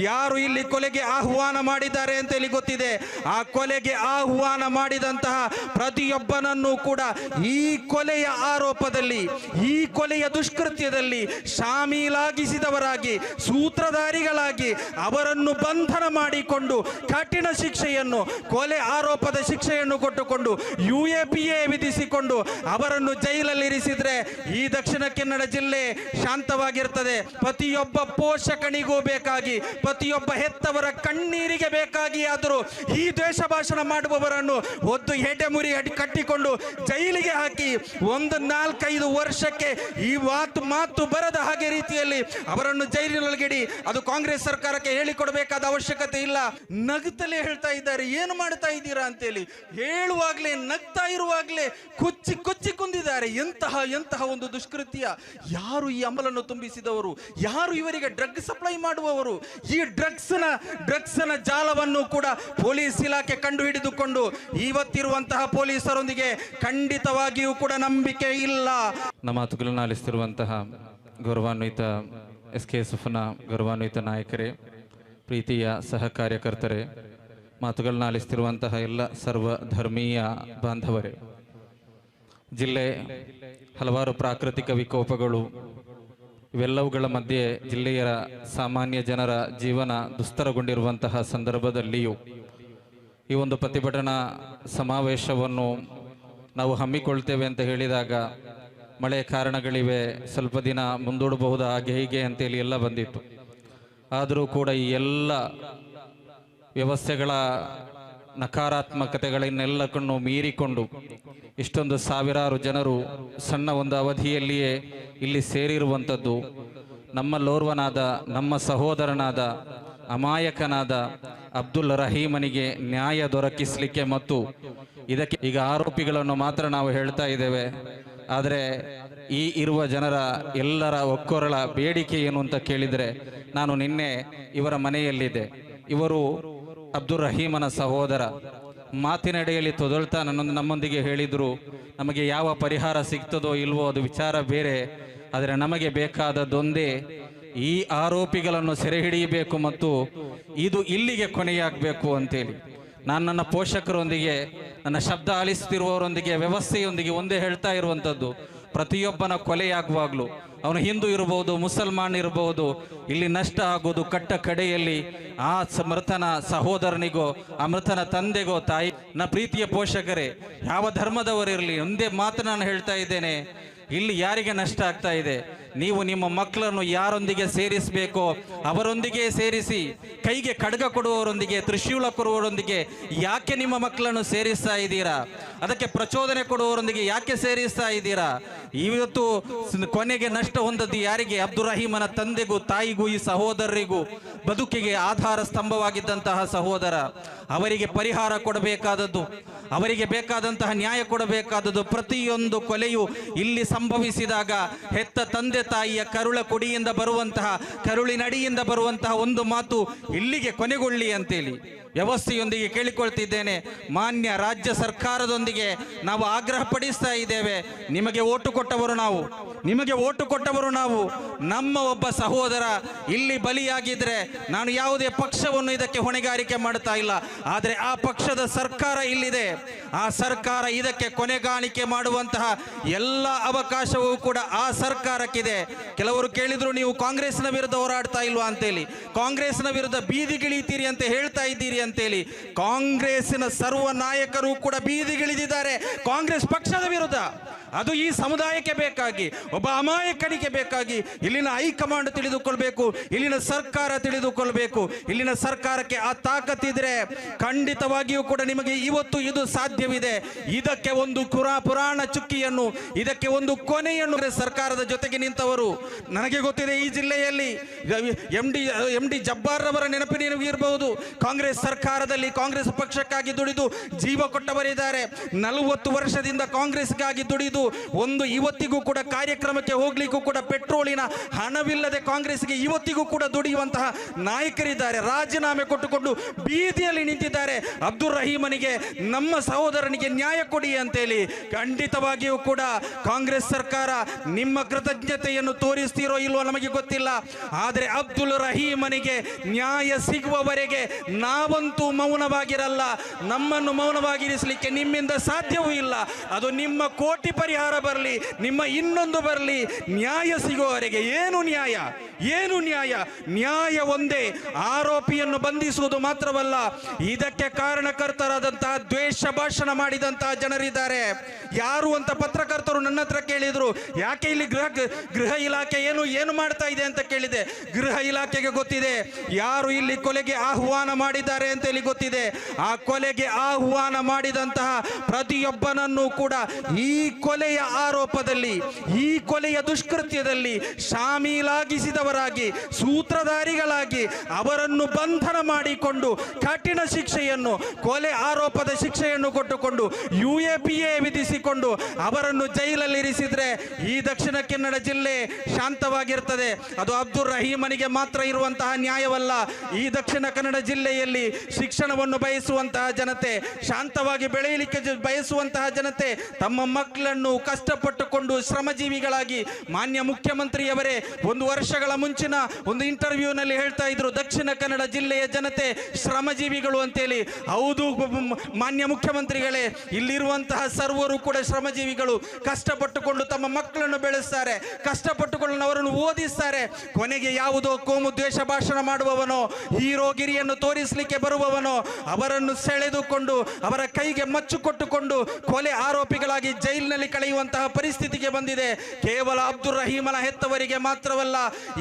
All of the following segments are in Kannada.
ಯಾರು ಇಲ್ಲಿ ಕೊಲೆಗೆ ಆಹ್ವಾನ ಮಾಡಿದ್ದಾರೆ ಅಂತ ಹೇಳಿ ಗೊತ್ತಿದೆ. ಆ ಕೊಲೆಗೆ ಆಹ್ವಾನ ಮಾಡಿದಂತಹ ಪ್ರತಿಯೊಬ್ಬನನ್ನು ಕೂಡ ಈ ಕೊಲೆಯ ಆರೋಪದಲ್ಲಿ, ಈ ಕೊಲೆಯ ದುಷ್ಕೃತ್ಯದಲ್ಲಿ ಶಾಮೀಲಾಗಿಸಿದವರಾಗಿ, ಸೂತ್ರಧಾರಿಗಳಾಗಿ ಅವರನ್ನು ಬಂಧನ ಮಾಡಿಕೊಂಡು ಕಠಿಣ ಶಿಕ್ಷೆಯನ್ನು, ಕೊಲೆ ಆರೋಪದ ಶಿಕ್ಷೆಯನ್ನು ಕೊಟ್ಟುಕೊಂಡು ಯು ಎ ಪಿ ಎ ವಿಧಿಸಿಕೊಂಡು ಅವರನ್ನು ಜೈಲಲ್ಲಿ ಇರಿಸಿದ್ರೆ ಈ ದಕ್ಷಿಣ ಕನ್ನಡ ಜಿಲ್ಲೆ ಶಾಂತವಾಗಿರ್ತದೆ. ಪ್ರತಿಯೊಬ್ಬ ಪೋಷಕನಿಗೂ ಬೇಕಾಗಿ ಪ್ರತಿಯೊಬ್ಬ ಹೆತ್ತವರ ಕಣ್ಣೀರಿಗೆ ಬೇಕಾಗಿ ಆದರೂ ಈ ದ್ವೇಷ ಭಾಷಣ ಮಾಡುವವರನ್ನು ಒದ್ದು ಹೆಡೆ ಮುರಿ ಕಟ್ಟಿಕೊಂಡು ಜೈಲಿಗೆ ಹಾಕಿ ಒಂದು ನಾಲ್ಕೈದು ವರ್ಷಕ್ಕೆ ಈ ಮಾತು ಮಾತು ಬರದ ಹಾಗೆ ರೀತಿಯಲ್ಲಿ ಅವರನ್ನು ಜೈಲಿನೊಳಗಿಡಿ ಅದು ಕಾಂಗ್ರೆಸ್ ಸರ್ಕಾರಕ್ಕೆ ಹೇಳಿಕೊಡಬೇಕಾದ ಅವಶ್ಯಕತೆ ಇಲ್ಲ. ನಗುತ್ತಲೇ ಹೇಳ್ತಾ ಇದ್ದಾರೆ, ಏನು ಮಾಡ್ತಾ ಇದ್ದೀರಾ ಅಂತೇಳಿ? ಹೇಳುವಾಗ್ಲೇ, ನಗ್ತಾ ಇರುವಾಗ್ಲೇ ಕೊಚ್ಚಿ ಕೊಚ್ಚಿ ಕುಂದಿದ್ದಾರೆ. ಎಂತಹ ಎಂತಹ ಒಂದು ದುಷ್ಕೃತ್ಯ. ಯಾರು ಈ ಅಮಲನ್ನು ತುಂಬಿಸಿದವರು? ಯಾರು ಇವರಿಗೆ ಡ್ರಗ್ ಸಪ್ಲೈ ಮಾಡುವವರು? ಈ ಡ್ರಗ್ಸ್ನ ಡ್ರಗ್ಸ್ನ ಜಾಲವನ್ನು ಕೂಡ ಪೊಲೀಸ್ ಇಲಾಖೆ ಕಂಡು ಹಿಡಿದುಕೊಂಡು ಇವತ್ತಿರುವಂತಹ ಪೊಲೀಸರೊಂದಿಗೆ ಖಂಡಿತವಾಗಿಯೂ ಕೂಡ ನಂಬಿಕೆ ಇಲ್ಲ. ನಮ್ಮ ಮಾತುಗಳನ್ನು ಆಲಿಸ್ತಿರುವಂತಹ ಗೌರವಾನ್ವಿತ ಎಸ್ ಕೆ ಎಸ್ಎಫ್ನ ಗೌರವಾನ್ವಿತ ನಾಯಕರೇ, ಪ್ರೀತಿಯ ಸಹ ಕಾರ್ಯಕರ್ತರೇ ಮಾತುಗಳನ್ನ ಆಲಿಸ್ತಿರುವಂತಹ ಎಲ್ಲ ಸರ್ವ ಧರ್ಮೀಯ ಬಾಂಧವರೇ, ಜಿಲ್ಲೆ ಹಲವಾರು ಪ್ರಾಕೃತಿಕ ವಿಕೋಪಗಳು ಇವೆಲ್ಲವುಗಳ ಮಧ್ಯೆ ಜಿಲ್ಲೆಯ ಸಾಮಾನ್ಯ ಜನರ ಜೀವನ ದುಸ್ತರಗೊಂಡಿರುವಂತಹ ಸಂದರ್ಭದಲ್ಲಿಯೂ ಈ ಒಂದು ಪ್ರತಿಭಟನಾ ಸಮಾವೇಶವನ್ನು ನಾವು ಹಮ್ಮಿಕೊಳ್ತೇವೆ ಅಂತ ಹೇಳಿದಾಗ ಮಳೆ ಕಾರಣಗಳಿವೆ, ಸ್ವಲ್ಪ ದಿನ ಮುಂದೂಡಬಹುದು, ಹಾಗೆ ಹೀಗೆ ಅಂತೇಳಿ ಎಲ್ಲ ಬಂದಿತ್ತು. ಆದರೂ ಕೂಡ ಈ ಎಲ್ಲ ವ್ಯವಸ್ಥೆಗಳ ನಕಾರಾತ್ಮಕತೆಗಳನ್ನೆಲ್ಲಕ್ಕನ್ನು ಮೀರಿಕೊಂಡು ಇಷ್ಟೊಂದು ಸಾವಿರಾರು ಜನರು ಸಣ್ಣ ಒಂದು ಅವಧಿಯಲ್ಲಿಯೇ ಇಲ್ಲಿ ಸೇರಿರುವಂಥದ್ದು. ನಮ್ಮ ಲೋರ್ವನಾದ, ನಮ್ಮ ಸಹೋದರನಾದ, ಅಮಾಯಕನಾದ ಅಬ್ದುಲ್ ರಹೀಮನಿಗೆ ನ್ಯಾಯ ದೊರಕಿಸಲಿಕ್ಕೆ ಮತ್ತು ಇದಕ್ಕೆ ಈಗ ಆರೋಪಿಗಳನ್ನು ಮಾತ್ರ ನಾವು ಹೇಳ್ತಾ ಇದ್ದೇವೆ. ಆದರೆ ಈ ಇರುವ ಜನರ ಎಲ್ಲರ ಒಕ್ಕೊರಳ ಬೇಡಿಕೆ ಏನು ಅಂತ ಕೇಳಿದರೆ ನಾನು ನಿನ್ನೆ ಇವರ ಮನೆಯಲ್ಲಿದ್ದೆ. ಇವರು ಅಬ್ದುಲ್ ರಹೀಮನ ಸಹೋದರ ಮಾತಿನಡೆಯಲ್ಲಿ ತೊದಳ್ತಾ ನನ್ನೊಂದು ನಮ್ಮೊಂದಿಗೆ ಹೇಳಿದರು. ನಮಗೆ ಯಾವ ಪರಿಹಾರ ಸಿಗ್ತದೋ ಇಲ್ವೋ ಅದು ವಿಚಾರ ಬೇರೆ. ಆದರೆ ನಮಗೆ ಬೇಕಾದದ್ದೊಂದೇ ಈ ಆರೋಪಿಗಳನ್ನು ಸೆರೆ ಹಿಡಿಯಬೇಕು ಮತ್ತು ಇದು ಇಲ್ಲಿಗೆ ಕೊನೆಯಾಗಬೇಕು ಅಂತೇಳಿ. ನಾನು ನನ್ನ ಪೋಷಕರೊಂದಿಗೆ, ನನ್ನ ಶಬ್ದ ಆಲಿಸ್ತಿರುವವರೊಂದಿಗೆ ವ್ಯವಸ್ಥೆಯೊಂದಿಗೆ ಒಂದೇ ಹೇಳ್ತಾ ಇರುವಂಥದ್ದು. ಪ್ರತಿಯೊಬ್ಬನ ಕೊಲೆಯಾಗುವಾಗಲೂ ಅವನು ಹಿಂದೂ ಇರಬಹುದು ಮುಸಲ್ಮಾನ್ ಇರಬಹುದು ಇಲ್ಲಿ ನಷ್ಟ ಆಗೋದು ಕಟ್ಟ ಕಡೆಯಲ್ಲಿ ಆ ಮೃತನ ಸಹೋದರನಿಗೋ, ಆ ಮೃತನ ತಂದೆಗೋ ತಾಯಿ ನನ್ನ ಪ್ರೀತಿಯ ಪೋಷಕರೇ, ಯಾವ ಧರ್ಮದವರಿರಲಿ ಒಂದೇ ಮಾತು ನಾನು ಹೇಳ್ತಾ ಇದ್ದೇನೆ, ಇಲ್ಲಿ ಯಾರಿಗೆ ನಷ್ಟ ಆಗ್ತಾ ಇದೆ? ನೀವು ನಿಮ್ಮ ಮಕ್ಕಳನ್ನು ಯಾರೊಂದಿಗೆ ಸೇರಿಸಬೇಕೋ, ಅವರೊಂದಿಗೆ ಸೇರಿಸಿ, ಕೈಗೆ ಖಡ್ಗ ಕೊಡುವವರೊಂದಿಗೆ, ತ್ರಿಶೂಲ ಕೊಡುವವರೊಂದಿಗೆ ಯಾಕೆ ನಿಮ್ಮ ಮಕ್ಕಳನ್ನು ಸೇರಿಸ್ತಾ ಇದ್ದೀರಾ? ಅದಕ್ಕೆ ಪ್ರಚೋದನೆ ಕೊಡುವವರೊಂದಿಗೆ ಯಾಕೆ ಸೇರಿಸ್ತಾ ಇದ್ದೀರಾ? ಇವತ್ತು ಕೊನೆಗೆ ನಷ್ಟ ಹೊಂದದ್ದು ಯಾರಿಗೆ? ಅಬ್ದುಲ್ ರಹೀಮನ ತಂದೆಗೂ, ತಾಯಿಗೂ, ಈ ಸಹೋದರರಿಗೂ ಬದುಕಿಗೆ ಆಧಾರ ಸ್ತಂಭವಾಗಿದ್ದಂತಹ ಸಹೋದರ. ಅವರಿಗೆ ಪರಿಹಾರ ಕೊಡಬೇಕಾದದ್ದು, ಅವರಿಗೆ ಬೇಕಾದಂತಹ ನ್ಯಾಯ ಕೊಡಬೇಕಾದದ್ದು ಪ್ರತಿಯೊಂದು ಕೊಲೆಯು ಇಲ್ಲಿ ಸಂಭವಿಸಿದಾಗ ಹೆತ್ತ ತಂದೆ ತಾಯಿಯ ಕರುಳ ಕೊಡಿಯಿಂದ ಬರುವಂತಹ, ಕರುಳಿನಡಿಯಿಂದ ಬರುವಂತಹ ಒಂದು ಮಾತು ಇಲ್ಲಿಗೆ ಕೊನೆಗೊಳ್ಳಿ ಅಂತೇಳಿ ವ್ಯವಸ್ಥೆಯೊಂದಿಗೆ ಕೇಳಿಕೊಳ್ತಿದ್ದೇನೆ. ಮಾನ್ಯ ರಾಜ್ಯ ಸರ್ಕಾರದೊಂದಿಗೆ ನಾವು ಆಗ್ರಹ ಪಡಿಸ್ತಾ ಇದ್ದೇವೆ. ನಿಮಗೆ ಓಟು ಕೊಟ್ಟವರು ನಾವು. ನಿಮಗೆ ಓಟು ಕೊಟ್ಟವರು ನಾವು. ನಮ್ಮ ಒಬ್ಬ ಸಹೋದರ ಇಲ್ಲಿ ಬಲಿಯಾಗಿದ್ರೆ ನಾನು ಯಾವುದೇ ಪಕ್ಷವನ್ನು ಇದಕ್ಕೆ ಹೊಣೆಗಾರಿಕೆ ಮಾಡ್ತಾ ಇಲ್ಲ. ಆದರೆ ಆ ಪಕ್ಷದ ಸರ್ಕಾರ ಇಲ್ಲಿದೆ. ಆ ಸರ್ಕಾರ ಇದಕ್ಕೆ ಕೊನೆಗಾಣಿಕೆ ಮಾಡುವಂತಹ ಎಲ್ಲ ಅವಕಾಶವೂ ಕೂಡ ಆ ಸರ್ಕಾರಕ್ಕಿದೆ. ಕೆಲವರು ಕೇಳಿದ್ರು ನೀವು ಕಾಂಗ್ರೆಸ್ನ ವಿರುದ್ಧ ಹೋರಾಡ್ತಾ ಇಲ್ವಾ ಅಂತೇಳಿ. ಕಾಂಗ್ರೆಸ್ನ ವಿರುದ್ಧ ಬೀದಿಗಿಳಿತೀರಿ ಅಂತ ಹೇಳ್ತಾ ಇದ್ದೀರಿ ಅಂತೇಳಿ. ಕಾಂಗ್ರೆಸ್ಸಿನ ಸರ್ವ ನಾಯಕರು ಕೂಡ ಬೀದಿಗಿಳಿದಿದ್ದಾರೆ ಕಾಂಗ್ರೆಸ್ ಪಕ್ಷದ ವಿರುದ್ಧ. ಅದು ಈ ಸಮುದಾಯಕ್ಕೆ ಬೇಕಾಗಿ. ಒಬ್ಬ ಅಮಾಯಕನಿಗೆ ಬೇಕಾಗಿ ಇಲ್ಲಿನ ಹೈಕಮಾಂಡ್ ತಿಳಿದುಕೊಳ್ಬೇಕು, ಇಲ್ಲಿನ ಸರ್ಕಾರ ತಿಳಿದುಕೊಳ್ಬೇಕು, ಇಲ್ಲಿನ ಸರ್ಕಾರಕ್ಕೆ ಆ ತಾಕತ್ತಿದ್ರೆ ಖಂಡಿತವಾಗಿಯೂ ಕೂಡ ನಿಮಗೆ ಇವತ್ತು ಇದು ಸಾಧ್ಯವಿದೆ. ಇದಕ್ಕೆ ಒಂದು ಕುರಾ ಪುರಾಣ ಚುಕ್ಕಿಯನ್ನು, ಇದಕ್ಕೆ ಒಂದು ಕೊನೆಯನ್ನು ಸರ್ಕಾರದ ಜೊತೆಗೆ ನಿಂತವರು. ನನಗೆ ಗೊತ್ತಿದೆ ಈ ಜಿಲ್ಲೆಯಲ್ಲಿ M D M D Jabbar ಅವರ ಇರಬಹುದು ಕಾಂಗ್ರೆಸ್ ಸರ್ಕಾರದಲ್ಲಿ ಕಾಂಗ್ರೆಸ್ ಪಕ್ಷಕ್ಕಾಗಿ ದುಡಿದು ಜೀವ ಕೊಟ್ಟವರಿದ್ದಾರೆ. ನಲವತ್ತು ವರ್ಷದಿಂದ ಕಾಂಗ್ರೆಸ್ಗಾಗಿ ದುಡಿದು ಒಂದು ಇವತ್ತಿಗೂ ಕೂಡ ಕಾರ್ಯ ಕಾರ್ಯಕ್ರಮಕ್ಕೆ ಹೋಗ್ಲಿಕ್ಕೂ ಕೂಡ ಪೆಟ್ರೋಲಿನ ಹಣವಿಲ್ಲದೆ ಕಾಂಗ್ರೆಸ್ಗೆ ಇವತ್ತಿಗೂ ಕೂಡ ದುಡಿಯುವಂತಹ ನಾಯಕರಿದ್ದಾರೆ. ರಾಜೀನಾಮೆ ಕೊಟ್ಟುಕೊಂಡು ಬೀದಿಯಲ್ಲಿ ನಿಂತಿದ್ದಾರೆ. ಅಬ್ದುಲ್ ರಹೀಮನಿಗೆ ನಮ್ಮ ಸಹೋದರನಿಗೆ ನ್ಯಾಯ ಕೊಡಿ ಅಂತೇಳಿ ಖಂಡಿತವಾಗಿಯೂ ಕೂಡ ಕಾಂಗ್ರೆಸ್ ಸರ್ಕಾರ ನಿಮ್ಮ ಕೃತಜ್ಞತೆಯನ್ನು ತೋರಿಸ್ತೀರೋ ಇಲ್ವೋ ನಮಗೆ ಗೊತ್ತಿಲ್ಲ. ಆದರೆ ಅಬ್ದುಲ್ ರಹೀಮನಿಗೆ ನ್ಯಾಯ ಸಿಗುವವರೆಗೆ ನಾವಂತೂ ಮೌನವಾಗಿರಲ್ಲ. ನಮ್ಮನ್ನು ಮೌನವಾಗಿರಿಸಲಿಕ್ಕೆ ನಿಮ್ಮಿಂದ ಸಾಧ್ಯವೂ ಇಲ್ಲ. ಅದು ನಿಮ್ಮ ಕೋಟಿ ಪರಿಹಾರ ಬರಲಿ, ನಿಮ್ಮ ಇನ್ನೊಂದು ಬರಲಿ, ನ್ಯಾಯ ಸಿಗುವವರೆಗೆ ಏನು ನ್ಯಾಯ? ಏನು ನ್ಯಾಯ? ನ್ಯಾಯ ಒಂದೇ. ಆರೋಪಿಯನ್ನು ಬಂಧಿಸುವುದು ಮಾತ್ರವಲ್ಲ, ಇದಕ್ಕೆ ಕಾರಣಕರ್ತರಾದಂತಹ ದ್ವೇಷ ಭಾಷಣ ಮಾಡಿದಂತಹ ಜನರಿದ್ದಾರೆ. ಯಾರು ಅಂತ ಪತ್ರಕರ್ತರು ನನ್ನ ಹತ್ರ ಕೇಳಿದ್ರು, ಯಾಕೆ ಇಲ್ಲಿ ಗೃಹ ಗೃಹ ಇಲಾಖೆ ಏನು ಏನು ಮಾಡ್ತಾ ಇದೆ ಅಂತ ಕೇಳಿದೆ? ಗೃಹ ಇಲಾಖೆಗೆ ಗೊತ್ತಿದೆ, ಯಾರು ಇಲ್ಲಿ ಕೊಲೆಗೆ ಆಹ್ವಾನ ಮಾಡಿದ್ದಾರೆ ಅಂತ ಹೇಳಿ ಗೊತ್ತಿದೆ. ಆ ಕೊಲೆಗೆ ಆಹ್ವಾನ ಮಾಡಿದಂತಹ ಪ್ರತಿಯೊಬ್ಬನನ್ನು ಕೂಡ ಈ ಕೊಲೆಯ ಆರೋಪದಲ್ಲಿ, ಈ ಕೊಲೆಯ ದುಷ್ಕೃತ್ಯದಲ್ಲಿ ಶಾಮೀಲಾಗಿಸಿದವರಾಗಿ, ಸೂತ್ರಧಾರಿಗಳಾಗಿ ಅವರನ್ನು ಬಂಧನ ಮಾಡಿಕೊಂಡು ಕಠಿಣ ಶಿಕ್ಷೆಯನ್ನು, ಕೊಲೆ ಆರೋಪದ ಶಿಕ್ಷೆಯನ್ನು ಕೊಟ್ಟುಕೊಂಡು ಯು ಎ ಪಿ ಎ ವಿಧಿಸಿಕೊಂಡು ಅವರನ್ನು ಜೈಲಲ್ಲಿ ಇರಿಸಿದ್ರೆ ಈ ದಕ್ಷಿಣ ಕನ್ನಡ ಜಿಲ್ಲೆ ಶಾಂತವಾಗಿರ್ತದೆ. ಅದು ಅಬ್ದುಲ್ ರಹೀಮನಿಗೆ ಮಾತ್ರ ಇರುವಂತಹ ನ್ಯಾಯವಲ್ಲ. ಈ ದಕ್ಷಿಣ ಕನ್ನಡ ಜಿಲ್ಲೆಯಲ್ಲಿ ಶಿಕ್ಷಣವನ್ನು ಬಯಸುವಂತಹ ಜನತೆ, ಶಾಂತವಾಗಿ ಬೆಳೆಯಲಿಕ್ಕೆ ಬಯಸುವಂತಹ ಜನತೆ ತಮ್ಮ ಮಕ್ಕಳನ್ನು ಕಷ್ಟಪಟ್ಟುಕೊಂಡು ಶ್ರಮಜೀವಿಗಳಾಗಿ ಮಾನ್ಯ ಮುಖ್ಯಮಂತ್ರಿಯವರೇ, ಒಂದು ವರ್ಷಗಳ ಮುಂಚಿನ ಒಂದು ಇಂಟರ್ವ್ಯೂನಲ್ಲಿ ಹೇಳ್ತಾ ಇದ್ರು, ದಕ್ಷಿಣ ಕನ್ನಡ ಜಿಲ್ಲೆಯ ಜನತೆ ಶ್ರಮಜೀವಿಗಳು ಅಂತೇಳಿ. ಹೌದು ಮಾನ್ಯ ಮುಖ್ಯಮಂತ್ರಿಗಳೇ, ಇಲ್ಲಿರುವಂತಹ ಸರ್ವರು ಕೂಡ ಶ್ರಮಜೀವಿಗಳು. ಕಷ್ಟಪಟ್ಟುಕೊಂಡು ತಮ್ಮ ಮಕ್ಕಳನ್ನು ಬೆಳೆಸ್ತಾರೆ ಕಷ್ಟಪಟ್ಟುಕೊಂಡು ಅವರನ್ನು ಓದಿಸ್ತಾರೆ. ಕೊನೆಗೆ ಯಾವುದೋ ಕೋಮು ದ್ವೇಷ ಭಾಷಣ ಮಾಡುವವನೋ ಹೀರೋಗಿರಿಯನ್ನು ತೋರಿಸಲಿಕ್ಕೆ ಬರುವವನೋ, ಅವರನ್ನು ಸೆಳೆದುಕೊಂಡು, ಅವರ ಕೈಗೆ ಮಚ್ಚು ಕೊಟ್ಟುಕೊಂಡು ಕೊಲೆ ಆರೋಪಿಗಳಾಗಿ ಜೈಲಿನಲ್ಲಿ ಕಳೆಯುವಂತಹ ಪರಿಸ್ಥಿತಿಗೆ ಬಂದಿದೆ. ಕೇವಲ ಅಬ್ದುಲ್ ರಹೀಮನ ಹೆತ್ತವರಿಗೆ ಮಾತ್ರವಲ್ಲ,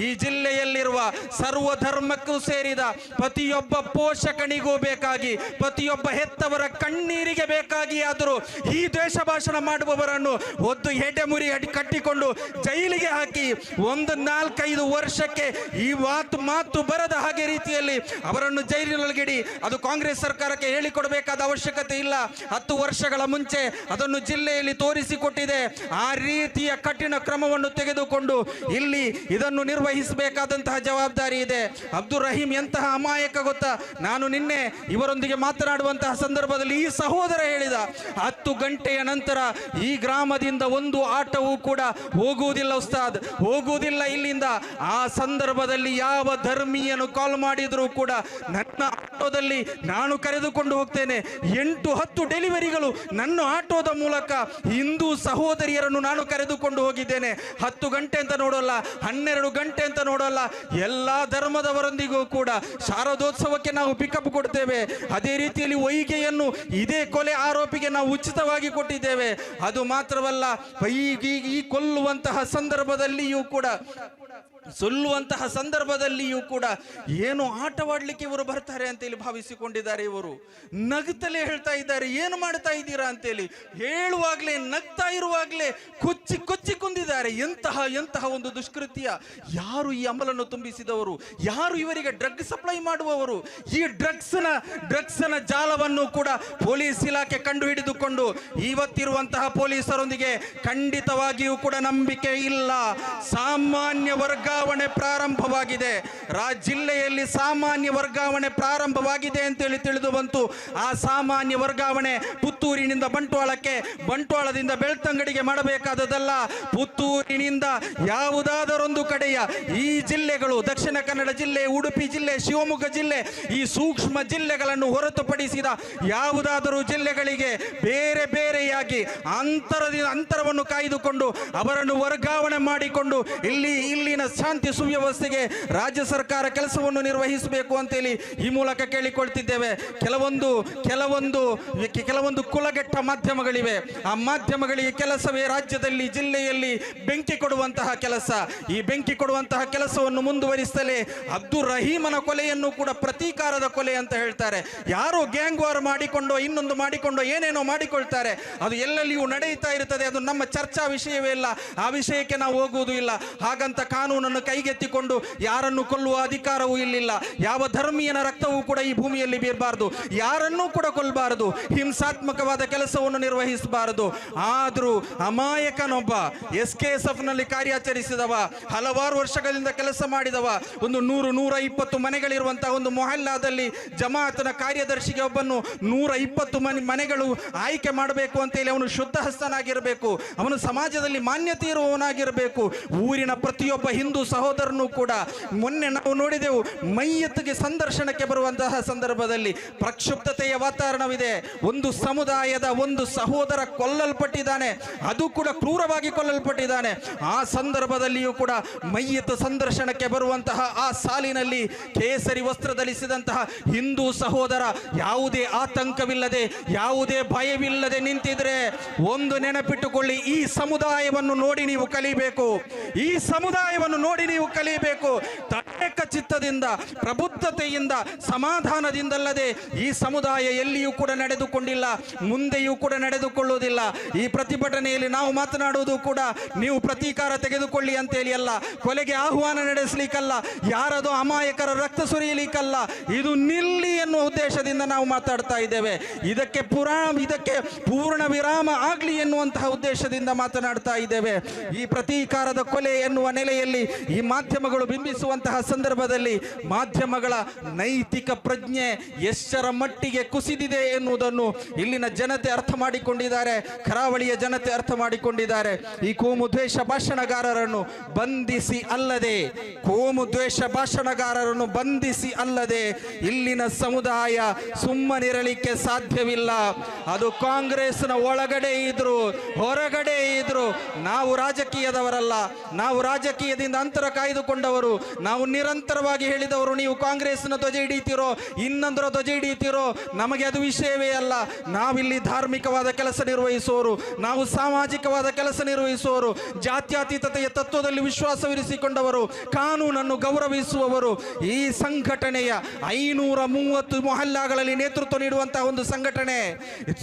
ಈ ಜಿಲ್ಲೆಯಲ್ಲಿರುವ ಸರ್ವ ಧರ್ಮಕ್ಕೂ ಸೇರಿದ ಪ್ರತಿಯೊಬ್ಬ ಪೋಷಕನಿಗೂ ಬೇಕಾಗಿ, ಪ್ರತಿಯೊಬ್ಬ ಹೆತ್ತವರ ಕಣ್ಣೀರಿಗೆ ಬೇಕಾಗಿ ಆದರೂ ಈ ದ್ವೇಷ ಭಾಷಣ ಮಾಡುವವರನ್ನು ಒದ್ದು ಹೆಡೆ ಮುರಿ ಕಟ್ಟಿಕೊಂಡು ಜೈಲಿಗೆ ಹಾಕಿ ಒಂದು ನಾಲ್ಕೈದು ವರ್ಷಕ್ಕೆ ಈ ಮಾತು ಮಾತು ಬರದ ಹಾಗೆ ರೀತಿಯಲ್ಲಿ ಅವರನ್ನು ಜೈಲಿನೊಳಗಿಡಿ, ಅದು ಕಾಂಗ್ರೆಸ್ ಸರ್ಕಾರಕ್ಕೆ ಹೇಳಿಕೊಡಬೇಕಾದ ಅವಶ್ಯಕತೆ ಇಲ್ಲ. ಹತ್ತು ವರ್ಷಗಳ ಮುಂಚೆ ಅದನ್ನು ಜಿಲ್ಲೆಯಲ್ಲಿ ತೋರಿಸಿಕೊಟ್ಟಿದೆ. ಆ ರೀತಿಯ ಕಠಿಣ ಕ್ರಮವನ್ನು ತೆಗೆದುಕೊಂಡು ಇಲ್ಲಿ ಇದನ್ನು ನಿರ್ವಹಿಸಬೇಕಾದಂತಹ ಜವಾಬ್ದಾರಿ ಇದೆ. ಅಬ್ದುಲ್ ರಹೀಂ ಎಂತಹ ಅಮಾಯಕ ಗೊತ್ತಾ? ನಾನು ನಿನ್ನೆ ಇವರೊಂದಿಗೆ ಮಾತನಾಡುವಂತಹ ಸಂದರ್ಭದಲ್ಲಿ ಈ ಸಹೋದರ ಹೇಳಿದ, ಹತ್ತು ಗಂಟೆಯ ನಂತರ ಈ ಗ್ರಾಮದಿಂದ ಒಂದು ಆಟವೂ ಕೂಡ ಹೋಗುವುದಿಲ್ಲ ಉಸ್ತಾದ್. ಹೋಗುವುದಿಲ್ಲ ಇಲ್ಲಿಂದ. ಆ ಸಂದರ್ಭದಲ್ಲಿ ಯಾವ ಧರ್ಮೀಯನು ಕಾಲ್ ಮಾಡಿದರೂ ಕೂಡ ನನ್ನ ಆಟೋದಲ್ಲಿ ನಾನು ಕರೆದುಕೊಂಡು ಹೋಗ್ತೇನೆ. ಎಂಟು ಹತ್ತು ಡೆಲಿವರಿಗಳು ನನ್ನ ಆಟೋದ ಮೂಲಕ ಹಿಂದೂ ಸಹೋದರಿಯರನ್ನು ನಾನು ಕರೆದುಕೊಂಡು ಹೋಗಿದ್ದೇನೆ. ಹತ್ತು ಗಂಟೆ ಅಂತ ನೋಡೋಲ್ಲ, ಹನ್ನೆರಡು ಗಂಟೆ ಅಂತ ನೋಡೋಲ್ಲ, ಎಲ್ಲ ಧರ್ಮದವರೊಂದಿಗೂ ಕೂಡ ಶಾರದೋತ್ಸವಕ್ಕೆ ನಾವು ಪಿಕಪ್ ಕೊಡ್ತೇವೆ. ಅದೇ ರೀತಿಯಲ್ಲಿ ಒಯ್ಗೆಯನ್ನು ಇದೇ ಕೊಲೆ ಆರೋಪಿಗೆ ನಾವು ಉಚಿತವಾಗಿ ಕೊಟ್ಟಿದ್ದೇವೆ. ಅದು ಮಾತ್ರವಲ್ಲ, ಈ ಕೊಲ್ಲುವಂತಹ ಸಂದರ್ಭದಲ್ಲಿಯೂ ಕೂಡ, ಸೊಲ್ಲುವಂತಹ ಸಂದರ್ಭದಲ್ಲಿಯೂ ಕೂಡ ಏನು ಆಟವಾಡ್ಲಿಕ್ಕೆ ಇವರು ಬರ್ತಾರೆ ಅಂತೇಳಿ ಭಾವಿಸಿಕೊಂಡಿದ್ದಾರೆ ಇವರು. ನಗ್ತಲೇ ಹೇಳ್ತಾ ಇದ್ದಾರೆ, ಏನು ಮಾಡ್ತಾ ಇದ್ದೀರಾ? ಅಂತೇಳಿ. ಹೇಳುವಾಗ್ಲೇ, ನಗ್ತಾ ಇರುವಾಗ್ಲೇ, ಕೊಚ್ಚಿ ಕೊಚ್ಚಿ ಕುಂದಿದ್ದಾರೆ ಎಂತಹ ಎಂತಹ ಒಂದು ದುಷ್ಕೃತ್ಯ. ಯಾರು ಈ ಅಮಲನ್ನು ತುಂಬಿಸಿದವರು? ಯಾರು ಇವರಿಗೆ ಡ್ರಗ್ ಸಪ್ಲೈ ಮಾಡುವವರು? ಈ ಡ್ರಗ್ಸ್ನ ಡ್ರಗ್ಸ್ನ ಜಾಲವನ್ನು ಕೂಡ ಪೊಲೀಸ್ ಇಲಾಖೆ ಕಂಡು ಹಿಡಿದುಕೊಂಡು ಇವತ್ತಿರುವಂತಹ ಪೊಲೀಸರೊಂದಿಗೆ ಖಂಡಿತವಾಗಿಯೂ ಕೂಡ ನಂಬಿಕೆ ಇಲ್ಲ. ಸಾಮಾನ್ಯ ವರ್ಗಾವಣೆ ಪ್ರಾರಂಭವಾಗಿದೆ. ರಾ, ಜಿಲ್ಲೆಯಲ್ಲಿ ಸಾಮಾನ್ಯ ವರ್ಗಾವಣೆ ಪ್ರಾರಂಭವಾಗಿದೆ ಅಂತೇಳಿ ತಿಳಿದು ಬಂತು. ಆ ಸಾಮಾನ್ಯ ವರ್ಗಾವಣೆ ಪುತ್ತೂರಿನಿಂದ ಬಂಟ್ವಾಳಕ್ಕೆ, ಬಂಟ್ವಾಳದಿಂದ ಬೆಳ್ತಂಗಡಿಗೆ ಮಾಡಬೇಕಾದದಲ್ಲ ಪುತ್ತೂರಿನಿಂದ ಯಾವುದಾದರೊಂದು ಕಡೆಯ ಈ ಜಿಲ್ಲೆಗಳು, ದಕ್ಷಿಣ ಕನ್ನಡ ಜಿಲ್ಲೆ, ಉಡುಪಿ ಜಿಲ್ಲೆ, ಶಿವಮೊಗ್ಗ ಜಿಲ್ಲೆ, ಈ ಸೂಕ್ಷ್ಮ ಜಿಲ್ಲೆಗಳನ್ನು ಹೊರತುಪಡಿಸಿದ ಯಾವುದಾದರೂ ಜಿಲ್ಲೆಗಳಿಗೆ ಬೇರೆ ಬೇರೆಯಾಗಿ ಅಂತರದಿಂದ ಅಂತರವನ್ನು ಕಾಯ್ದುಕೊಂಡು ಅವರನ್ನು ವರ್ಗಾವಣೆ ಮಾಡಿಕೊಂಡು ಇಲ್ಲಿ, ಇಲ್ಲಿನ ಶಾಂತಿ ಸುವ್ಯವಸ್ಥೆಗೆ ರಾಜ್ಯ ಸರ್ಕಾರ ಕೆಲಸವನ್ನು ನಿರ್ವಹಿಸಬೇಕು ಅಂತೇಳಿ ಈ ಮೂಲಕ ಕೇಳಿಕೊಳ್ತಿದ್ದೇವೆ. ಕೆಲವೊಂದು ಕೆಲವೊಂದು ಕೆಲವೊಂದು ಕುಲಗೆಟ್ಟ ಮಾಧ್ಯಮಗಳಿವೆ. ಆ ಮಾಧ್ಯಮಗಳಿಗೆ ಕೆಲಸವೇ ರಾಜ್ಯದಲ್ಲಿ, ಜಿಲ್ಲೆಯಲ್ಲಿ ಬೆಂಕಿ ಕೊಡುವಂತಹ ಕೆಲಸ. ಈ ಬೆಂಕಿ ಕೊಡುವಂತಹ ಕೆಲಸವನ್ನು ಮುಂದುವರಿಸಲೇ ಅಬ್ದುಲ್ ರಹೀಮನ ಕೊಲೆಯನ್ನು ಕೂಡ ಪ್ರತೀಕಾರದ ಕೊಲೆ ಅಂತ ಹೇಳ್ತಾರೆ. ಯಾರು ಗ್ಯಾಂಗ್ ವಾರ್ ಮಾಡಿಕೊಂಡು, ಇನ್ನೊಂದು ಮಾಡಿಕೊಂಡು, ಏನೇನೋ ಮಾಡಿಕೊಳ್ತಾರೆ. ಅದು ಎಲ್ಲೆಲ್ಲಿಯೂ ನಡೆಯುತ್ತಾ ಇರುತ್ತದೆ. ಅದು ನಮ್ಮ ಚರ್ಚಾ ವಿಷಯವೇ ಇಲ್ಲ ಆ ವಿಷಯಕ್ಕೆ ನಾವು ಹೋಗುವುದು ಇಲ್ಲ. ಹಾಗಂತ ಕಾನೂನನ್ನು ಕೈಗೆತ್ತಿಕೊಂಡು ಯಾರನ್ನು ಕೊಲ್ಲುವ ಅಧಿಕಾರವೂ ಇಲ್ಲಿಲ್ಲ. ಯಾವ ಧರ್ಮೀಯನ ರಕ್ತವೂ ಕೂಡ ಈ ಭೂಮಿಯಲ್ಲಿ ಬೀರಬಾರದು. ಯಾರನ್ನೂ ಕೂಡ ಕೊಲ್ಲಬಾರದು. ಹಿಂಸಾತ್ಮಕ ಧಾರ್ಮಿಕವಾದ ಕೆಲಸವನ್ನು ನಿರ್ವಹಿಸಬಾರದು. ಆದರೂ ಅಮಾಯಕನೊಬ್ಬ ಎಸ್ ಕೆ ಎಸ್ನಲ್ಲಿ ಕಾರ್ಯಾಚರಿಸಿದವ, ಹಲವಾರು ವರ್ಷಗಳಿಂದ ಕೆಲಸ ಮಾಡಿದವ, ಒಂದು ನೂರು, ನೂರ ಇಪ್ಪತ್ತು ಮನೆಗಳಿರುವಂತಹ ಒಂದು ಮೊಹಲ್ಲಾದಲ್ಲಿ ಜಮಾತನ ಕಾರ್ಯದರ್ಶಿಗೆ ಒಬ್ಬನು ನೂರ ಇಪ್ಪತ್ತು ಮನೆ, ಮನೆಗಳು ಆಯ್ಕೆ ಮಾಡಬೇಕು ಅಂತೇಳಿ ಅವನು ಶುದ್ಧ ಹಸ್ತನಾಗಿರಬೇಕು. ಅವನು ಸಮಾಜದಲ್ಲಿ ಮಾನ್ಯತೆ ಇರುವವನಾಗಿರಬೇಕು. ಊರಿನ ಪ್ರತಿಯೊಬ್ಬ ಹಿಂದೂ ಸಹೋದರನು ಕೂಡ ಮೊನ್ನೆ ನಾವು ನೋಡಿದೆವು, ಮೈಯತ್ತಿಗೆ ಸಂದರ್ಶನಕ್ಕೆ ಬರುವಂತಹ ಸಂದರ್ಭದಲ್ಲಿ ಪ್ರಕ್ಷುಬ್ಧತೆಯ ವಾತಾವರಣವಿದೆ. ಒಂದು ಸಮುದಾಯದ ಒಂದು ಸಹೋದರ ಕೊಲ್ಲಲ್ಪಟ್ಟಿದ್ದಾನೆ, ಅದು ಕೂಡ ಕ್ರೂರವಾಗಿ ಕೊಲ್ಲಲ್ಪಟ್ಟಿದ್ದಾನೆ. ಆ ಸಂದರ್ಭದಲ್ಲಿಯೂ ಕೂಡ ಮೈಯತ ಸಂದರ್ಶನಕ್ಕೆ ಬರುವಂತಹ ಆ ಸಾಲಿನಲ್ಲಿ ಕೇಸರಿ ವಸ್ತ್ರ ಧರಿಸಿದಂತಹ ಹಿಂದೂ ಸಹೋದರ ಯಾವುದೇ ಆತಂಕವಿಲ್ಲದೆ, ಯಾವುದೇ ಭಯವಿಲ್ಲದೆ ನಿಂತಿದ್ರೆ ಒಂದು ನೆನಪಿಟ್ಟುಕೊಳ್ಳಿ, ಈ ಸಮುದಾಯವನ್ನು ನೋಡಿ ನೀವು ಕಲಿಬೇಕು. ಈ ಸಮುದಾಯವನ್ನು ನೋಡಿ ನೀವು ಕಲಿಯಬೇಕು. ತಟೇಕ ಚಿತ್ತದಿಂದ, ಪ್ರಬುದ್ಧತೆಯಿಂದ, ಸಮಾಧಾನದಿಂದಲ್ಲದೆ ಈ ಸಮುದಾಯ ಎಲ್ಲಿಯೂ ಕೂಡ ನಡೆದುಕೊಂಡಿಲ್ಲ, ಮುಂದೆಯೂ ಕೂಡ ನಡೆದುಕೊಳ್ಳುವುದಿಲ್ಲ. ಈ ಪ್ರತಿಭಟನೆಯಲ್ಲಿ ನಾವು ಮಾತನಾಡುವುದು ಕೂಡ ನೀವು ಪ್ರತೀಕಾರ ತೆಗೆದುಕೊಳ್ಳಿ ಅಂತೇಳಿ ಅಲ್ಲ, ಕೊಲೆಗೆ ಆಹ್ವಾನ ನಡೆಸಲಿಕ್ಕಲ್ಲ, ಯಾರದೋ ಅಮಾಯಕರ ರಕ್ತ ಸುರಿಯಲಿಕ್ಕಲ್ಲ, ಇದು ನಿಲ್ಲಿ ಎನ್ನುವ ಉದ್ದೇಶದಿಂದ ನಾವು ಮಾತಾಡ್ತಾ ಇದ್ದೇವೆ. ಇದಕ್ಕೆ ಪುರಾ, ಇದಕ್ಕೆ ಪೂರ್ಣ ವಿರಾಮ ಆಗಲಿ ಎನ್ನುವಂತಹ ಉದ್ದೇಶದಿಂದ ಮಾತನಾಡ್ತಾ ಇದ್ದೇವೆ. ಈ ಪ್ರತೀಕಾರದ ಕೊಲೆ ಎನ್ನುವ ನೆಲೆಯಲ್ಲಿ ಈ ಮಾಧ್ಯಮಗಳು ಬಿಂಬಿಸುವಂತಹ ಸಂದರ್ಭದಲ್ಲಿ ಮಾಧ್ಯಮಗಳ ನೈತಿಕ ಪ್ರಜ್ಞೆ ಎಷ್ಟರ ಮಟ್ಟಿಗೆ ಕುಸಿದಿದೆ ಎನ್ನುವುದನ್ನು ಇಲ್ಲಿನ ಜನತೆ ಅರ್ಥ ಮಾಡಿಕೊಂಡಿದ್ದಾರೆ, ಕರಾವಳಿಯ ಜನತೆ ಅರ್ಥ ಮಾಡಿಕೊಂಡಿದ್ದಾರೆ. ಈ ಕೋಮು ದ್ವೇಷ ಭಾಷಣಗಾರರನ್ನು ಬಂಧಿಸಿ ಅಲ್ಲದೆ, ಕೋಮು ದ್ವೇಷ ಭಾಷಣಗಾರರನ್ನು ಬಂಧಿಸಿ ಅಲ್ಲದೆ ಇಲ್ಲಿನ ಸಮುದಾಯ ಸುಮ್ಮನಿರಲಿಕ್ಕೆ ಸಾಧ್ಯವಿಲ್ಲ. ಅದು ಕಾಂಗ್ರೆಸ್ನ ಒಳಗಡೆ ಇದ್ರು, ಹೊರಗಡೆ ಇದ್ರು, ನಾವು ರಾಜಕೀಯದವರಲ್ಲ. ನಾವು ರಾಜಕೀಯದಿಂದ ಅಂತರ ಕಾಯ್ದುಕೊಂಡವರು, ನಾವು ನಿರಂತರವಾಗಿ ಹೇಳಿದವರು, ನೀವು ಕಾಂಗ್ರೆಸ್ನ ಧ್ವಜ ಹಿಡಿತೀರೋ ಇನ್ನೊಂದರ ಧ್ವಜ ಹಿಡಿಯುತ್ತೀರೋ, ನಮಗೆ ಅದು ವಿಷಯವೇ ಅಲ್ಲ. ನಾವಿಲ್ಲಿ ಧಾರ್ಮಿಕವಾದ ಕೆಲಸ ನಿರ್ವಹಿಸುವವರು ನಾವು ಸಾಮಾಜಿಕವಾದ ಕೆಲಸ ನಿರ್ವಹಿಸುವವರು ಜಾತ್ಯತೀತತೆಯ ತತ್ವದಲ್ಲಿ ವಿಶ್ವಾಸವಿರಿಸಿಕೊಂಡವರು, ಕಾನೂನನ್ನು ಗೌರವಿಸುವವರು. ಈ ಸಂಘಟನೆಯ ಐನೂರ ಮೂವತ್ತು ಮೊಹಲ್ಲಾಗಳಲ್ಲಿ ನೇತೃತ್ವ ನೀಡುವಂತಹ ಒಂದು ಸಂಘಟನೆ,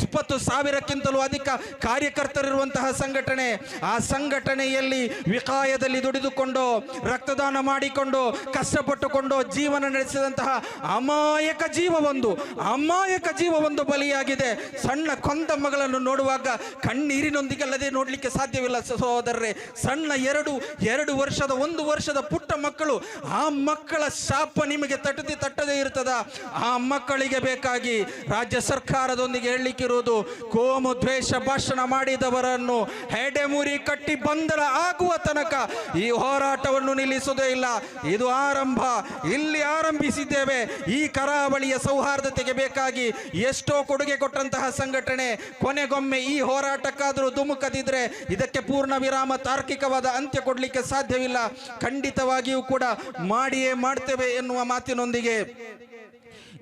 ಇಪ್ಪತ್ತು ಸಾವಿರಕ್ಕಿಂತಲೂ ಅಧಿಕ ಕಾರ್ಯಕರ್ತರಿರುವಂತಹ ಸಂಘಟನೆ, ಆ ಸಂಘಟನೆಯಲ್ಲಿ ವಿಕಾಯದಲ್ಲಿ ದುಡಿದುಕೊಂಡು, ರಕ್ತದಾನ ಮಾಡಿಕೊಂಡು, ಕಷ್ಟಪಟ್ಟುಕೊಂಡು ಜೀವನ ನಡೆಸಿದಂತಹ ಅಮಾಯಕ ಜೀವವೊಂದು ಅಮಾಯಕ ಜೀವವೊಂದು ಬಲಿಯಾಗಿದೆ. ಸಣ್ಣ ಕೊಂದ ಮಗಳನ್ನು ನೋಡುವಾಗ ಕಣ್ಣೀರಿನೊಂದಿಗಲ್ಲದೆ ನೋಡಲಿಕ್ಕೆ ಸಾಧ್ಯವಿಲ್ಲ ಸಹೋದರರೇ. ಸಣ್ಣ ಎರಡು ಎರಡು ವರ್ಷದ, ಒಂದು ವರ್ಷದ ಪುಟ್ಟ ಮಕ್ಕಳು, ಆ ಮಕ್ಕಳ ಶಾಪ ನಿಮಗೆ ತಟ್ಟದೆ ತಟ್ಟದೇ ಇರ್ತದ. ಆ ಮಕ್ಕಳಿಗೆ ಬೇಕಾಗಿ ರಾಜ್ಯ ಸರ್ಕಾರದೊಂದಿಗೆ ಹೇಳಲಿಕ್ಕಿರುವುದು, ಕೋಮು ದ್ವೇಷ ಭಾಷಣ ಮಾಡಿದವರನ್ನು ಹೆಡೆಮುರಿ ಕಟ್ಟಿ ಬಂಧನ ಆಗುವ ತನಕ ಈ ಹೋರಾಟವನ್ನು ನಿಲ್ಲಿಸುವುದೇ ಇಲ್ಲ. ಇದು ಆರಂಭ. ಇಲ್ಲಿ ಆರಂಭಿಸಿದ್ದೇವೆ. ಈ ಕರಾವಳಿಯ ಸೌಹಾರ್ದತೆಗೆ ಬೇಕಾಗಿ ಎಷ್ಟೋ ಕೊಡುಗೆ ಕೊಟ್ಟಂತಹ ಸಂಘಟನೆ, ಕೊನೆಗೊಮ್ಮೆ ಈ ಹೋರಾಟಕ್ಕಾದರೂ ಧುಮುಕದಿದ್ರೆ ಇದಕ್ಕೆ ಪೂರ್ಣ ವಿರಾಮ ತಾರ್ಕಿಕವಾದ ಅಂತ್ಯ ಕೊಡಲಿಕ್ಕೆ ಸಾಧ್ಯವಿಲ್ಲ. ಖಂಡಿತವಾಗಿಯೂ ಕೂಡ ಮಾಡಿಯೇ ಮಾಡ್ತೇವೆ ಎನ್ನುವ ಮಾತಿನೊಂದಿಗೆ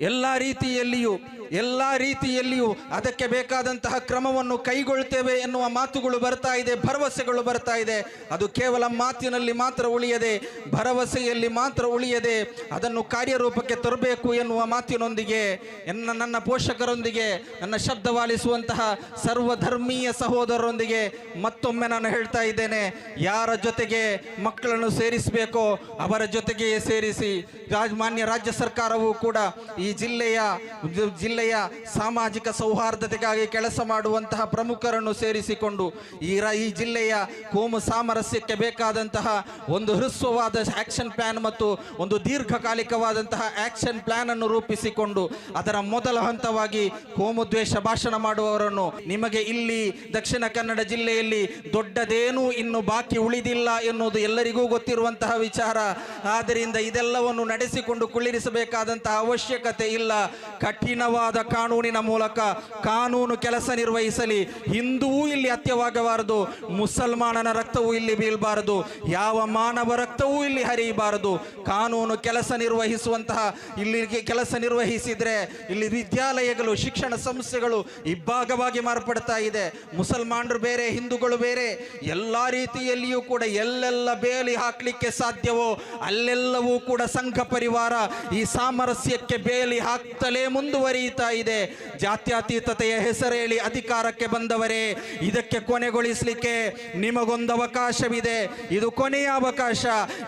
ಎಲ್ಲ ರೀತಿಯಲ್ಲಿಯೂ ಎಲ್ಲ ರೀತಿಯಲ್ಲಿಯೂ ಅದಕ್ಕೆ ಬೇಕಾದಂತಹ ಕ್ರಮವನ್ನು ಕೈಗೊಳ್ತೇವೆ ಎನ್ನುವ ಮಾತುಗಳು ಬರ್ತಾ ಇದೆ, ಭರವಸೆಗಳು ಬರ್ತಾ ಇದೆ. ಅದು ಕೇವಲ ಮಾತಿನಲ್ಲಿ ಮಾತ್ರ ಉಳಿಯದೆ, ಭರವಸೆಯಲ್ಲಿ ಮಾತ್ರ ಉಳಿಯದೆ ಅದನ್ನು ಕಾರ್ಯರೂಪಕ್ಕೆ ತರಬೇಕು ಎನ್ನುವ ಮಾತಿನೊಂದಿಗೆ, ಎನ್ನ ನನ್ನ ಪೋಷಕರೊಂದಿಗೆ, ನನ್ನ ಶಬ್ದವಾಲಿಸುವಂತಹ ಸರ್ವಧರ್ಮೀಯ ಸಹೋದರರೊಂದಿಗೆ ಮತ್ತೊಮ್ಮೆ ನಾನು ಹೇಳ್ತಾ ಇದ್ದೇನೆ, ಯಾರ ಜೊತೆಗೆ ಮಕ್ಕಳನ್ನು ಸೇರಿಸಬೇಕೋ ಅವರ ಜೊತೆಗೆ ಸೇರಿಸಿ ರಾಜಮಾನ್ಯ ರಾಜ್ಯ ಸರ್ಕಾರವು ಕೂಡ ಈ ಜಿಲ್ಲೆಯ ಜಿಲ್ಲೆಯ ಸಾಮಾಜಿಕ ಸೌಹಾರ್ದತೆಗಾಗಿ ಕೆಲಸ ಮಾಡುವಂತಹ ಪ್ರಮುಖರನ್ನು ಸೇರಿಸಿಕೊಂಡು ಈ ಈ ಜಿಲ್ಲೆಯ ಕೋಮು ಸಾಮರಸ್ಯಕ್ಕೆ ಬೇಕಾದಂತಹ ಒಂದು ಹೃಸ್ವವಾದ ಆಕ್ಷನ್ ಪ್ಲಾನ್ ಮತ್ತು ಒಂದು ದೀರ್ಘಕಾಲಿಕವಾದಂತಹ ಆಕ್ಷನ್ ಪ್ಲಾನ್ ಅನ್ನು ರೂಪಿಸಿಕೊಂಡು ಅದರ ಮೊದಲ ಹಂತವಾಗಿ ಕೋಮು ದ್ವೇಷ ಭಾಷಣ ಮಾಡುವವರನ್ನು ನಿಮಗೆ ಇಲ್ಲಿ ದಕ್ಷಿಣ ಕನ್ನಡ ಜಿಲ್ಲೆಯಲ್ಲಿ ದೊಡ್ಡದೇನೂ ಇನ್ನು ಬಾಕಿ ಉಳಿದಿಲ್ಲ ಎನ್ನುವುದು ಎಲ್ಲರಿಗೂ ಗೊತ್ತಿರುವಂತಹ ವಿಚಾರ. ಆದ್ದರಿಂದ ಇದೆಲ್ಲವನ್ನು ನಡೆಸಿಕೊಂಡು ಕುಳ್ಳಿರಿಸಬೇಕಾದಂತಹ ಅವಶ್ಯಕತೆ ಇಲ್ಲ. ಕಠಿಣವಾದ ಕಾನೂನಿನ ಮೂಲಕ ಕಾನೂನು ಕೆಲಸ ನಿರ್ವಹಿಸಲಿ. ಹಿಂದೂ ಇಲ್ಲಿ ಅತ್ಯವಾಗಬಾರದು ಮುಸಲ್ಮಾನನ ರಕ್ತವೂ ಇಲ್ಲಿ ಬೀಳಬಾರದು. ಯಾವ ಮಾನವ ರಕ್ತವೂ ಇಲ್ಲಿ ಹರಿಯಬಾರದು. ಕಾನೂನು ಕೆಲಸ ನಿರ್ವಹಿಸುವಂತಹ ಇಲ್ಲಿ ಕೆಲಸ ನಿರ್ವಹಿಸಿದ್ರೆ ಇಲ್ಲಿ ವಿದ್ಯಾಲಯಗಳು, ಶಿಕ್ಷಣ ಸಂಸ್ಥೆಗಳು ಇಬ್ಬಾಗವಾಗಿ ಮಾರ್ಪಡ್ತಾ ಇದೆ. ಮುಸಲ್ಮಾನರು ಬೇರೆ, ಹಿಂದೂಗಳು ಬೇರೆ. ಎಲ್ಲ ರೀತಿಯಲ್ಲಿಯೂ ಕೂಡ ಎಲ್ಲೆಲ್ಲ ಬೇಲಿ ಹಾಕ್ಲಿಕ್ಕೆ ಸಾಧ್ಯವೋ, ಅಲ್ಲೆಲ್ಲವೂ ಕೂಡ ಸಂಘ ಪರಿವಾರ ಈ ಸಾಮರಸ್ಯಕ್ಕೆ ದಿಸೆಯಲ್ಲಿ ಹಾಕ್ತಲೇ ಮುಂದುವರಿಯುತ್ತಾ ಇದೆ. ಜಾತ್ಯತೀತತೆಯ ಹೆಸರೇಳಿ ಅಧಿಕಾರಕ್ಕೆ ಬಂದವರೇ, ಇದಕ್ಕೆ ಕೊನೆಗೊಳಿಸಲಿಕ್ಕೆ ನಿಮಗೊಂದು ಅವಕಾಶವಿದೆ. ಇದು ಕೊನೆಯ ಅವಕಾಶ.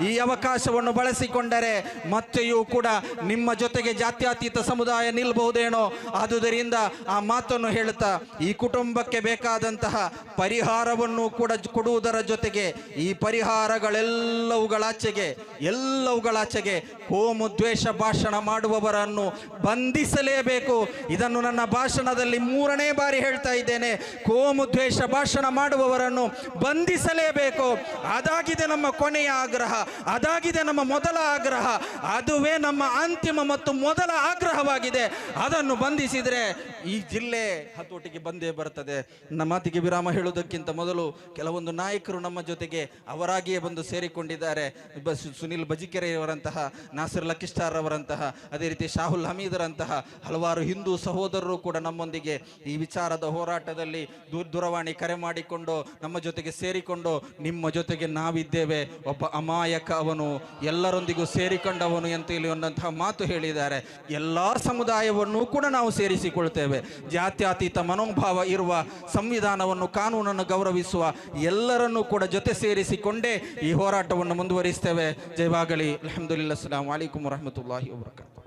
ಈ ಅವಕಾಶವನ್ನು ಬಳಸಿಕೊಂಡರೆ ಮತ್ತೆಯೂ ಕೂಡ ನಿಮ್ಮ ಜೊತೆಗೆ ಜಾತ್ಯತೀತ ಸಮುದಾಯ ನಿಲ್ಬಹುದೇನೋ. ಆದುದರಿಂದ ಆ ಮಾತನ್ನು ಹೇಳುತ್ತಾ, ಈ ಕುಟುಂಬಕ್ಕೆ ಬೇಕಾದಂತಹ ಪರಿಹಾರವನ್ನು ಕೂಡ ಕೊಡುವುದರ ಜೊತೆಗೆ ಈ ಪರಿಹಾರಗಳೆಲ್ಲವುಗಳಾಚೆಗೆ, ಎಲ್ಲವುಗಳಾಚೆಗೆ ಕೋಮು ದ್ವೇಷ ಭಾಷಣ ಮಾಡುವವರನ್ನು ಬಂಧಿಸಲೇಬೇಕು. ಇದನ್ನು ನನ್ನ ಭಾಷಣದಲ್ಲಿ ಮೂರನೇ ಬಾರಿ ಹೇಳ್ತಾ ಇದ್ದೇನೆ. ಕೋಮು ದ್ವೇಷ ಭಾಷಣ ಮಾಡುವವರನ್ನು ಬಂಧಿಸಲೇಬೇಕು. ಅದಾಗಿದೆ ನಮ್ಮ ಕೊನೆಯ ಆಗ್ರಹ, ಅದಾಗಿದೆ ನಮ್ಮ ಮೊದಲ ಆಗ್ರಹ, ಅದುವೇ ನಮ್ಮ ಅಂತಿಮ ಮತ್ತು ಮೊದಲ ಆಗ್ರಹವಾಗಿದೆ. ಅದನ್ನು ಬಂಧಿಸಿದರೆ ಈ ಜಿಲ್ಲೆ ಹತೋಟಿಗೆ ಬಂದೇ ಬರುತ್ತದೆ ನನ್ನ ಮಾತಿಗೆ ವಿರಾಮ ಹೇಳುವುದಕ್ಕಿಂತ ಮೊದಲು ಕೆಲವೊಂದು ನಾಯಕರು ನಮ್ಮ ಜೊತೆಗೆ ಅವರಾಗಿಯೇ ಬಂದು ಸೇರಿಕೊಂಡಿದ್ದಾರೆ. ಸುನಿಲ್ ಬಜಿಕೆರೆಯವರಂತಹ, ನಾಸಿರ್ ಲಕಿಸ್ಟಾರ್ ಅವರಂತಹ, ಅದೇ ರೀತಿ ಶಾಹುಲ್ ಹಮೀದರಂತಹ ಹಲವಾರು ಹಿಂದೂ ಸಹೋದರರು ಕೂಡ ನಮ್ಮೊಂದಿಗೆ ಈ ವಿಚಾರದ ಹೋರಾಟದಲ್ಲಿ ದೂರ ದೂರವಾಣಿ ಕರೆ ಮಾಡಿಕೊಂಡು ನಮ್ಮ ಜೊತೆಗೆ ಸೇರಿಕೊಂಡು ನಿಮ್ಮ ಜೊತೆಗೆ ನಾವಿದ್ದೇವೆ. ಒಬ್ಬ ಅಮಾಯಕ ಅವನು, ಎಲ್ಲರೊಂದಿಗೂ ಸೇರಿಕೊಂಡವನು ಅಂತ ಇಲ್ಲಿ ಒಂದಂತಹ ಮಾತು ಹೇಳಿದ್ದಾರೆ. ಎಲ್ಲ ಸಮುದಾಯವನ್ನು ಕೂಡ ನಾವು ಸೇರಿಸಿಕೊಳ್ತೇವೆ. ಜಾತ್ಯಾತೀತ ಮನೋಭಾವ ಇರುವ ಸಂವಿಧಾನವನ್ನು ಕಾನೂನನ್ನು ಗೌರವಿಸುವ ಎಲ್ಲರನ್ನೂ ಕೂಡ ಜೊತೆ ಸೇರಿಸಿಕೊಂಡೇ ಈ ಹೋರಾಟವನ್ನು ಮುಂದುವರಿಸ್ತೇವೆ. ಜಯವಾಗಲಿ ಅಲ್ಹಮ್ದುಲಿಲ್ಲ ಅಸ್ಲಾಂ ವರಹಮತುಲ್ಲಾಹಿ ವಬರಕಾತು.